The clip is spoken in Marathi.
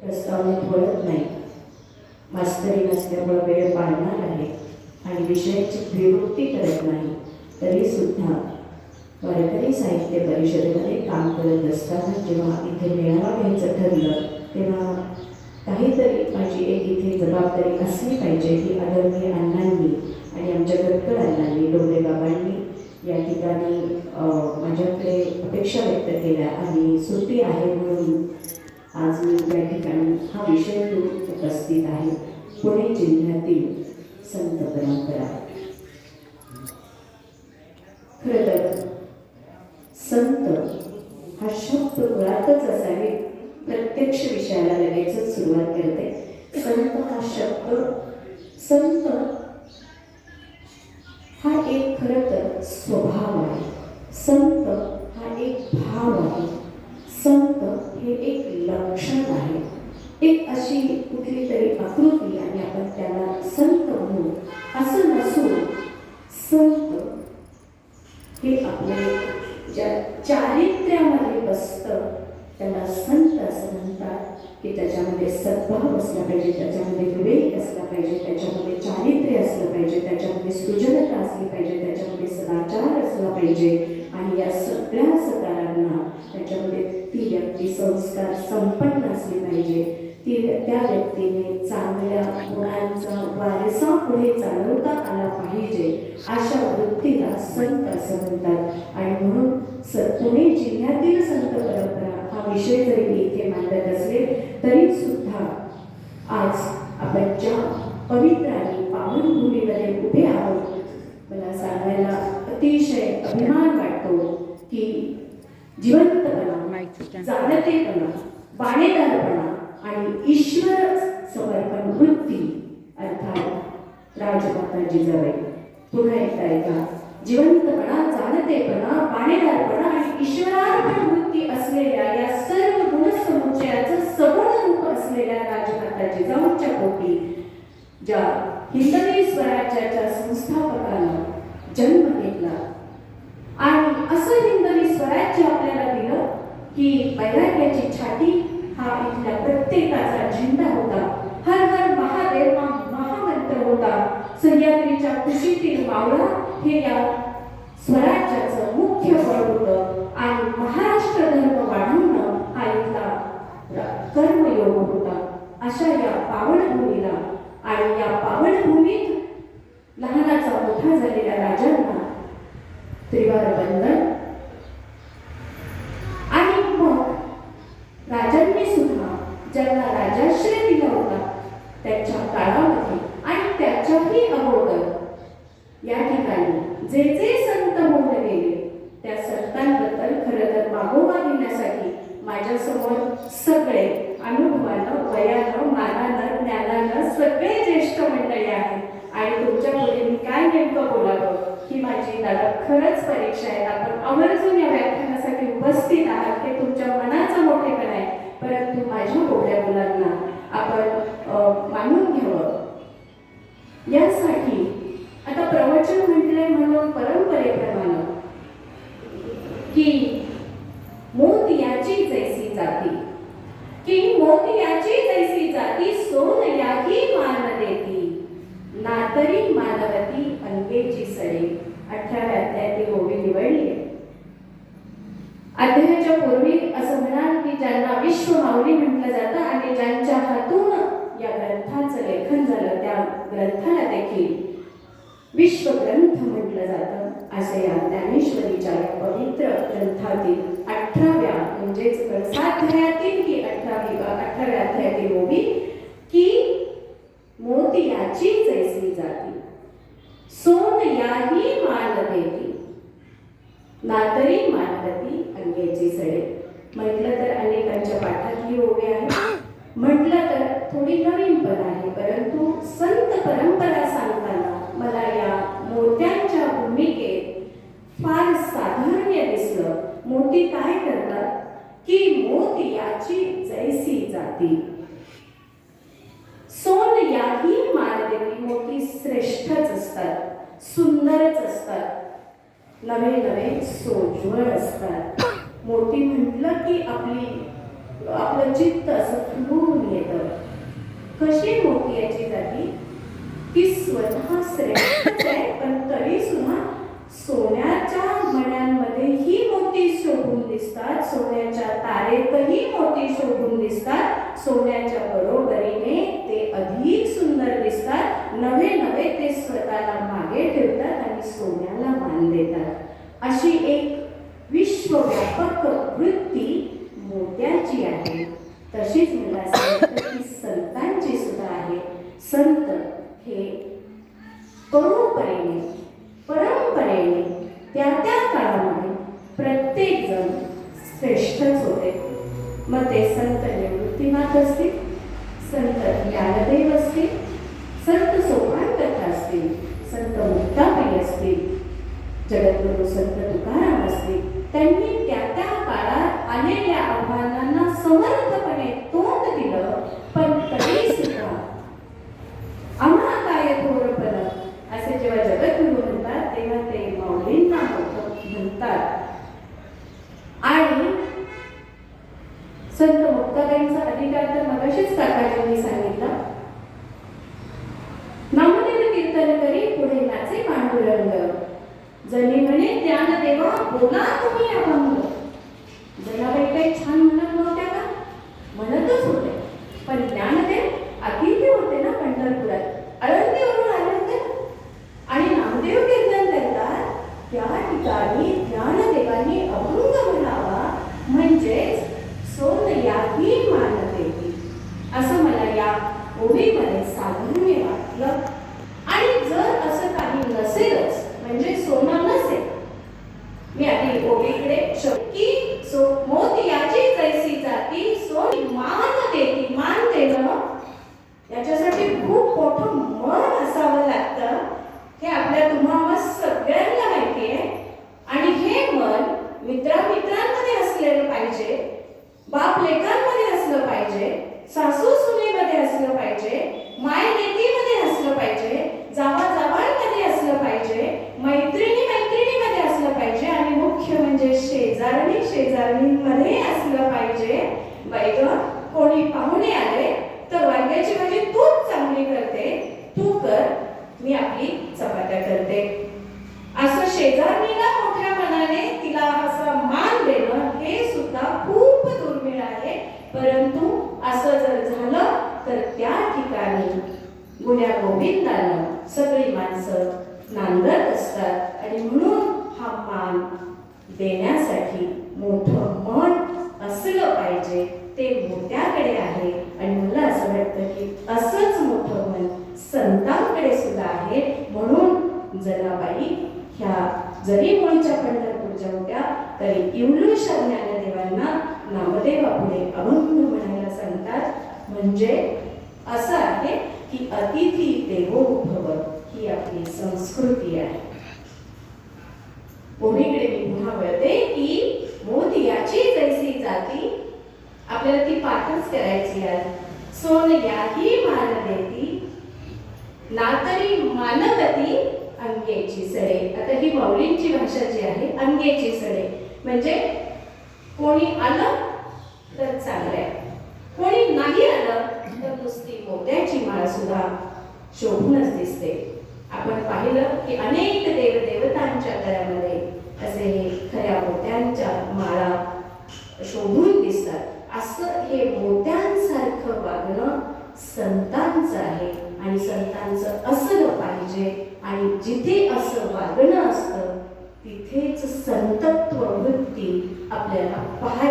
प्रस्तावनेत वळत नाही. मास्तरी नसल्यामुळं वेळ पाळणार आहे आणि विषयाची विवृत्ती करत नाही तरी सुद्धा वारकरी साहित्य परिषदेमध्ये काम करत असताना जेव्हा इथे मेळावा घ्यायचं ठरलं तेव्हा काहीतरी माझी एक इथे जबाबदारी असली पाहिजे की आदरणीय अण्णांनी आणि आमच्या गटकळ अण्णांनी डोंगरे बाबांनी या ठिकाणी माझ्याकडे अपेक्षा व्यक्त केल्या. आणि सुट्टी आहे म्हणून आज मी या ठिकाणी हा विषय घेऊन उपस्थित आहे. पुणे जिल्ह्यातील संत परंपरा. खरं तर संत हा शब्द मुळातच असावे. प्रत्यक्ष विषयाला लगेचच सुरुवात करते. संत हा शब्द संत हा एक खरं तर स्वभाव आहे. संत हा एक भाव आहे. हे एक लक्षण आहे. एक अशी कुठली तरी आकृती आणि आपण त्याला संत म्हणू. असं नसून संत हे आपले ज्या चारित्र्यामध्ये बसतं त्याला संत असं म्हणतात की त्याच्यामध्ये सद्भाव असला पाहिजे त्याच्यामध्ये विवेक असला पाहिजे त्याच्यामध्ये चारित्र्य असलं पाहिजे त्याच्यामध्ये सृजनता असली पाहिजे त्याच्यामध्ये सदाचार असला पाहिजे. आणि या सगळ्या सकारांना त्याच्यामध्ये त्या व्यक्तीने चांगल्या गुणांचा वारसा पुढे चालवता आला पाहिजे अशा वृत्तीला संत असं म्हणतात. आणि म्हणून स पुणे जिल्ह्यातील संत परंपरा हा विषय जरी मी इथे मांडत असले तरी सुद्धा आज आपण ज्या पवित्र आणि पावनभूमीमध्ये उभे आहोत मला सांगायला अतिशय अभिमान वाटतो की जिवंतपणा जाणतेपणा बाणेदारपणा आणि ईश्वर समर्पण वृत्ती अर्थात राजमाता जिजाबाई पुन्हा एकदा ऐका. जिवंतपणा जाणतेपणा बाणेदारपणा आणि ईश्वरार्पण वृत्ती असलेल्या या सर्व गुणसमुच्चयाचं सगुण रूप असलेल्या राजमाता जिजाऊच्या पोटी ज्या हिंदवी स्वराज्याच्या संस्थापकाला जन्म घेतला. आणि असं हिंदवी स्वराज्य आपल्याला दिलं की वैराग्याची छाती हा इथल्या प्रत्येकाचा झेंडा होता. हर हर महादेव हा महामंत्र होता. सह्याद्रीच्या कुशीतील मावळा हे या स्वराज्याचं मुख्य फळ होतं. आणि महाराष्ट्र धर्म वाढवणं हा इथला कर्मयोग होता. अशा या पावनभूमीला आणि या पावनभूमीत लहानाचा मोठा झालेल्या राजांना त्रिवार बंधन आणि मग राजांनी सुद्धा ज्यांना राजाश्रय दिला होता त्यांच्या काळामध्ये आणि त्याच्याही अगोदर या ठिकाणी जे जे संत होऊन गेले त्या संतांबद्दल खरं तर मागोवा घेण्यासाठी माझ्यासमोर सगळे अनुभवानं वयानं मानानं ज्ञानानं सगळे ज्येष्ठ मंडळी आहेत. आणि तुमच्यापुढे मी काय नेमकं बोलावं ही माझी दादा खरंच परीक्षा आहे. आपण आवर्जून या नातरी मानवती अंगेची सडे अठराव्या अध्यायातील ओवी निवडली अध्यायाच्या पूर्वी असं म्हणाल की ज्यांना विश्व माऊली म्हटलं जातं आणि ज्यांच्या हातून या ग्रंथाचं लेखन झालं त्या ग्रंथाला देखील विश्व ग्रंथ म्हटलं जातं असे या ज्ञानेश्वरीच्या या पवित्र ग्रंथातील अठराव्या म्हणजेच कळसाध्यायातील की अठरावी अठराव्या अध्यायातील ओवी की मोतियाची जैसी जाती. सोन याही माळ देती नातरी मांडती अंगेची सडे. म्हटलं तर अनेकांच्या पाठातली ओवे आहे म्हटलं तर थोडी नवीन पण आहे परंतु संत परंपरा सांगताना मला या मोत्यांच्या भूमिकेत फार साधारण्य दिसलं. मोती काय करतात? की मोती याची जैसी जाती सोन याही मानदेवी मोती श्रेष्ठच असतात सुंदरच असतात नवे नवे सोज्वळ असतात. मोठी म्हटलं की आपली आपलं चित्त असं फुलून कशी मोठी याची जाती? ती स्वतः श्रेष्ठच आहे पण तरी सुद्धा सोन्याच्या मण्यांमध्येही मोती शोभून दिसतात. सोन्याच्या तारेतही मोती शोभून दिसतात. सोन्याच्या बरोबरीने ते अधिक सुंदर दिसतात. नवे नवे ते स्वतःला मागे ठेवतात आणि सोन्याला मान देतात. अशी एक विश्वव्यापक वृत्ती मोत्याची आहे. तशीच मला की संतांची सुद्धा आहे. संत हे परोपरेने परंपरेने त्या त्या काळामध्ये प्रत्येक जण श्रेष्ठच होते. मग ते संत निवृत्तीनाथ असतील संत ज्ञानदेव असतील संत सोपानकर्ता असतील संत मुक्ताबाई असतील जगद्गुरु संत तुकाराम असते त्यांनी त्या त्या काळात आलेल्या आव्हानांना समर्थपणे तोंड दिलं पण तरी सुद्धा आम्हा काय थोरपण असे जेव्हा जगद्गुरु म्हणतात तेव्हा ते माऊलींना म्हणतात. आणि संत मुक्ताबाईंचा अधिकार तर मगाशीच काकाजींनी सांगितलं नामदेव कीर्तन करी पुढे नाचे पांडुरंग जनी म्हणे ज्ञान देवा बोला तुम्ही अभंग. जनाबाई काही छान म्हणत नव्हत्या का? म्हणतच होते. पण ज्ञानदेव अतिथी होते ना पंढरपुरात. आळंदीवरून आले होते ना. आणि नामदेव कीर्तन करतात त्या ठिकाणी ज्ञानदेवांनी अभंग म्हणावा म्हणजेच सोन याही मान देती असं मला या ओळीमध्ये साधर्म्य वाटलं आणि जर असं काही नसेलच म्हणजे सोनं नसेल आणि आधी ओळीकडे श- की सो मोतियाची जैसी जाती सो मान देती मान देणं याच्यासाठी खूप मोठं मन असावं लागतं. हे आपल्या तुम्हाला सगळ्यांना माहिती आहे. आणि हे मन मित्रामित्रांमध्ये असलेलं पाहिजे बाप लेकरांमध्ये असलं पाहिजे सासू सुनेमध्ये असलं पाहिजे माय लेकीमध्ये असलं पाहिजे जावा जावांमध्ये असलं पाहिजे मैत्रिणी मैत्रिणी पाहिजे आणि मुख्य म्हणजे शेजारणी शेजारणींमध्ये असलं पाहिजे. बाई कोणी पाहुणे आले तर वांग्याची भाजी तूच चांगली करते. तू कर मी आपली चपात्या करते. असं शेजारणीला मोठ्या मनाने तिला असा मान देणं हे सुद्धा खूप दुर्मिळ आहे. परंतु असं जर झालं तर त्या ठिकाणी गुण्या गोविंदानं सगळी माणसं नांदत असतात. आणि म्हणून हा मान देण्यासाठी मोठं मन असलं पाहिजे. ते मोठ्याकडे आहे. आणि मला असं वाटतं की असंच मोठं मन संतांकडे सुद्धा आहे. म्हणून जनाबाई ह्या जरी मुळच्या पंढरपूरच्या होत्या तरी इवलूशा ज्ञानदेवांना नामदेवापुढे अभंग म्हणायला सांगतात. म्हणजे असं आहे की अतिथी देवो भव ही आपली संस्कृती आहे. मिळते की मोदियाची जैसी जाती आपल्याला ती पाठच करायची आहे. सोन याही मान देती नातरी मानवती अंगेची सडे. आता ही माऊलींची भाषा जी आहे अंगेची सडे. म्हणजे कोणी आलं तर चांगलं आहे. कोणी नाही आलं तर नुसती मोत्याची माळ सुद्धा शोभूनच दिसते. आपण पाहिलं की अनेक देवदेवतांच्या घरामध्ये असे हे खऱ्या मोत्यांच्या माळा शोभून दिसतात. असं हे मोत्यांसारखं वागणं संतांचं आहे. आणि संतांचं असलं पाहिजे. आणि जिथे असं वागणं असतं तिथेच संतत्व वृत्ती आपल्याला पाहायला